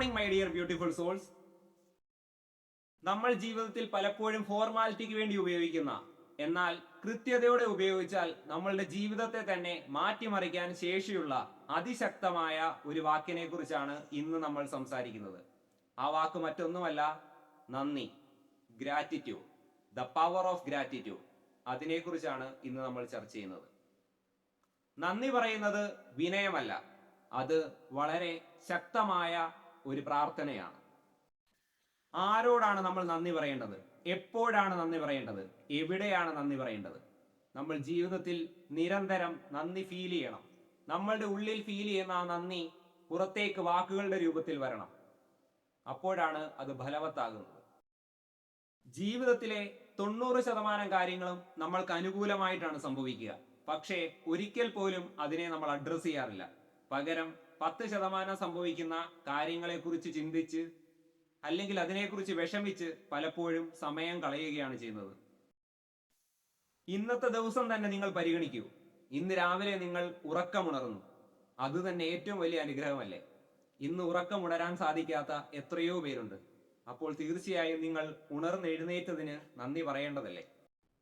Morning my dear beautiful souls നമ്മൾ ജീവിതത്തിൽ പലപ്പോഴും ഫോർമാലിറ്റിക്ക് വേണ്ടി ഉപയോഗിക്കുന്ന എന്നാൽ കൃത്യതയോടെ ഉപയോഗിച്ചാൽ നമ്മളുടെ ജീവിതത്തെ തന്നെ മാറ്റിമറിക്കാൻ ശേഷിയുള്ള അതിശക്തമായ ഒരു വാക്കിനെ കുറിച്ചാണ് ഇന്ന് നമ്മൾ സംസാരിക്കുന്നത്. ആ വാക്ക് മറ്റൊന്നുമല്ല നന്ദി gratitude the power of gratitude അതിനെക്കുറിച്ചാണ് ഇന്ന് നമ്മൾ ചർച്ച ചെയ്യുന്നത്. നന്ദി പറയുന്നത് വിനയമല്ല അത് വളരെ ശക്തമായ ഒരു പ്രാർത്ഥനയാണ്. ആരോടാണ് നമ്മൾ നന്ദി പറയേണ്ടത്? എപ്പോഴാണ് നന്ദി പറയേണ്ടത്? എവിടെയാണ് നന്ദി പറയേണ്ടത്? നമ്മൾ ജീവിതത്തിൽ നിരന്തരം നന്ദി ഫീൽ ചെയ്യണം. നമ്മളുടെ ഉള്ളിൽ ഫീൽ ചെയ്യുന്ന ആ നന്ദി പുറത്തേക്ക് വാക്കുകളുടെ രൂപത്തിൽ വരണം. അപ്പോഴാണ് അത് ഫലവത്താകുന്നത്. ജീവിതത്തിലെ തൊണ്ണൂറ് ശതമാനം കാര്യങ്ങളും നമ്മൾക്ക് അനുകൂലമായിട്ടാണ് സംഭവിക്കുക. പക്ഷേ ഒരിക്കൽ പോലും അതിനെ നമ്മൾ അഡ്രസ് ചെയ്യാറില്ല. പകരം പത്ത് ശതമാനം സംഭവിക്കുന്ന കാര്യങ്ങളെക്കുറിച്ച് ചിന്തിച്ച് അല്ലെങ്കിൽ അതിനെക്കുറിച്ച് വിഷമിച്ച് പലപ്പോഴും സമയം കളയുകയാണ് ചെയ്യുന്നത്. ഇന്നത്തെ ദിവസം തന്നെ നിങ്ങൾ പരിഗണിക്കൂ. ഇന്ന് രാവിലെ നിങ്ങൾ ഉറക്കമുണർന്നു. അത് തന്നെ ഏറ്റവും വലിയ അനുഗ്രഹമല്ലേ? ഇന്ന് ഉറക്കമുണരാൻ സാധിക്കാത്ത എത്രയോ പേരുണ്ട്. അപ്പോൾ തീർച്ചയായും നിങ്ങൾ ഉണർന്നെഴുന്നേറ്റതിന് നന്ദി പറയേണ്ടതല്ലേ?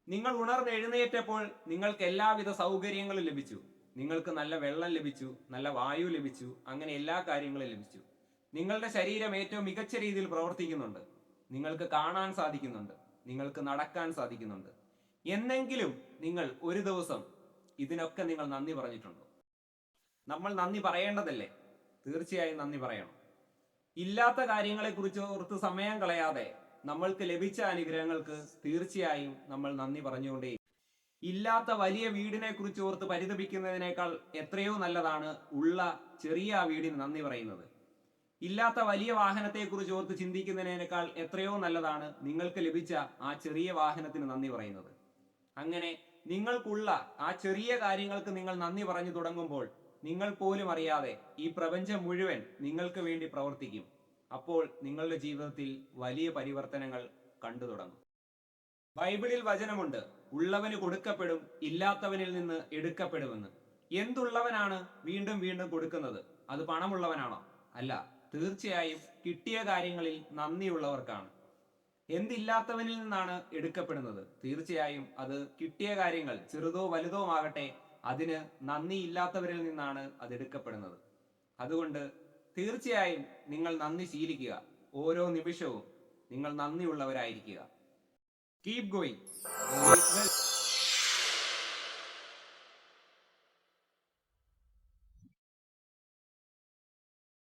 നിങ്ങൾ ഉണർന്നെഴുന്നേറ്റപ്പോൾ നിങ്ങൾക്ക് എല്ലാവിധ സൗകര്യങ്ങളും ലഭിച്ചു. നിങ്ങൾക്ക് നല്ല വെള്ളം ലഭിച്ചു നല്ല വായു ലഭിച്ചു അങ്ങനെ എല്ലാ കാര്യങ്ങളും ലഭിച്ചു. നിങ്ങളുടെ ശരീരം ഏറ്റവും മികച്ച രീതിയിൽ പ്രവർത്തിക്കുന്നുണ്ട്. നിങ്ങൾക്ക് കാണാൻ സാധിക്കുന്നുണ്ട്. നിങ്ങൾക്ക് നടക്കാൻ സാധിക്കുന്നുണ്ട്. എന്നെങ്കിലും നിങ്ങൾ ഒരു ദിവസം ഇതിനൊക്കെ നിങ്ങൾ നന്ദി പറഞ്ഞിട്ടുണ്ടോ? നമ്മൾ നന്ദി പറയേണ്ടതല്ലേ? തീർച്ചയായും നന്ദി പറയണം. ഇല്ലാത്ത കാര്യങ്ങളെ കുറിച്ച് ഓർത്ത് സമയം കളയാതെ നമ്മൾക്ക് ലഭിച്ച അനുഗ്രഹങ്ങൾക്ക് തീർച്ചയായും നമ്മൾ നന്ദി പറഞ്ഞുകൊണ്ടേ ഇല്ലാത്ത വലിയ വീടിനെ കുറിച്ച് ഓർത്ത് പരിതപിക്കുന്നതിനേക്കാൾ എത്രയോ നല്ലതാണ് ഉള്ള ചെറിയ ആ വീടിന് നന്ദി പറയുന്നത്. ഇല്ലാത്ത വലിയ വാഹനത്തെ കുറിച്ച് ഓർത്ത് ചിന്തിക്കുന്നതിനേക്കാൾ എത്രയോ നല്ലതാണ് നിങ്ങൾക്ക് ലഭിച്ച ആ ചെറിയ വാഹനത്തിന് നന്ദി പറയുന്നത്. അങ്ങനെ നിങ്ങൾക്കുള്ള ആ ചെറിയ കാര്യങ്ങൾക്ക് നിങ്ങൾ നന്ദി പറഞ്ഞു തുടങ്ങുമ്പോൾ നിങ്ങൾ പോലും അറിയാതെ ഈ പ്രപഞ്ചം മുഴുവൻ നിങ്ങൾക്ക് വേണ്ടി പ്രവർത്തിക്കും. അപ്പോൾ നിങ്ങളുടെ ജീവിതത്തിൽ വലിയ പരിവർത്തനങ്ങൾ കണ്ടു തുടങ്ങും. ബൈബിളിൽ വചനമുണ്ട് ഉള്ളവന് കൊടുക്കപ്പെടും ഇല്ലാത്തവനിൽ നിന്ന് എടുക്കപ്പെടുമെന്ന്. എന്തുള്ളവനാണ് വീണ്ടും വീണ്ടും കൊടുക്കുന്നത്? അത് പണമുള്ളവനാണോ? അല്ല തീർച്ചയായും കിട്ടിയ കാര്യങ്ങളിൽ നന്ദിയുള്ളവർക്കാണ്. എന്തില്ലാത്തവനിൽ നിന്നാണ് എടുക്കപ്പെടുന്നത്? തീർച്ചയായും അത് കിട്ടിയ കാര്യങ്ങൾ ചെറുതോ വലുതോ ആകട്ടെ അതിന് നന്ദിയില്ലാത്തവരിൽ നിന്നാണ് അത് എടുക്കപ്പെടുന്നത്. അതുകൊണ്ട് തീർച്ചയായും നിങ്ങൾ നന്ദി ശീലിക്കുക. ഓരോ നിമിഷവും നിങ്ങൾ നന്ദിയുള്ളവരായിരിക്കുക. Keep going.